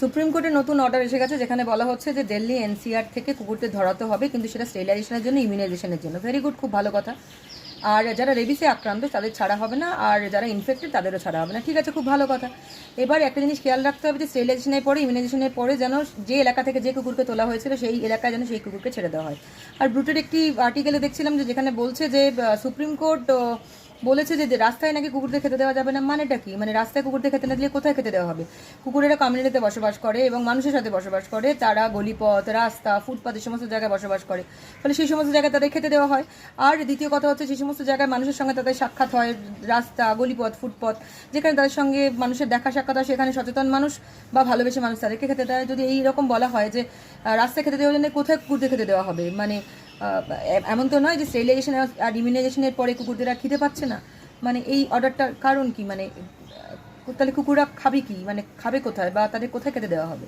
Supreme কোর্টের নতুন order এসে গেছে, যেখানে বলা হচ্ছে যে দিল্লি এনসিআর থেকে কুকুরদের ধরাতে হবে, কিন্তু সেটা স্টেরিলাইজেশনের জন্য ইমিউনাইজেশনের জন্য। ভেরি গুড খুব ভালো কথা। আর যারা রেবিসে আক্রান্ত, তাদের ছাড়া হবে না, আর যারা ইনফেক্টেড তাদেরও ছাড়া হবে না। ঠিক আছে, খুব ভালো কথা। এবার একটা জিনিস খেয়াল রাখতে হবে যে স্টেরিলাইজেশনের পরে ইমিউনাইজেশনের পরে যেন যে এলাকা থেকে যে কুকুরকে তোলা হয়েছিল, সেই এলাকায় যেন সেই কুকুরকে ছেড়ে দেওয়া হয়। আর ব্রুটের একটি আর্টিকেলে দেখছিলাম যে, যেখানে বলছে যে সুপ্রিম কোর্ট বলেছে যে রাস্তায় নাকি কুকুরদের খেতে দেওয়া যাবে না, মানেটা কি? মানে রাস্তায় কুকুরদের খেতে না দিলে কোথায় খেতে দেওয়া হবে? কুকুরেরা কমিউনিটিতে বসবাস করে এবং মানুষের সাথে বসবাস করে তারা গলিপথ, রাস্তা ফুটপাথ এই সমস্ত জায়গায় বসবাস করে। ফলে সেই সমস্ত জায়গায় তাদের খেতে দেওয়া হয়। আর দ্বিতীয় কথা হচ্ছে, সেই সমস্ত জায়গায় মানুষের সঙ্গে তাদের সাক্ষাৎ হয়, রাস্তা, গলিপথ, ফুটপথ, যেখানে তাদের সঙ্গে মানুষের দেখা সাক্ষাৎ হয়, সেখানে সচেতন মানুষ বা ভালোবেসে মানুষ তাদেরকে খেতে দেয়। যদি এই রকম বলা হয় যে রাস্তায় খেতে দেওয়ার জন্য কোথায় কুকুরদের খেতে দেওয়া হবে? মানে এমন তো নয় যে স্টেরিলাইজেশন আর ইমিউনাইজেশনের পরে কুকুরদের আর খিদে পাচ্ছে না। মানে এই অর্ডারটার কারণ কি? মানে তাহলে কুকুররা খাবে কি? মানে খাবে কোথায়? বা তাদের কোথায় খেতে দেওয়া হবে?